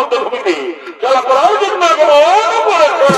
বঙ্গভূমিতে যারা করার জন্য করেছে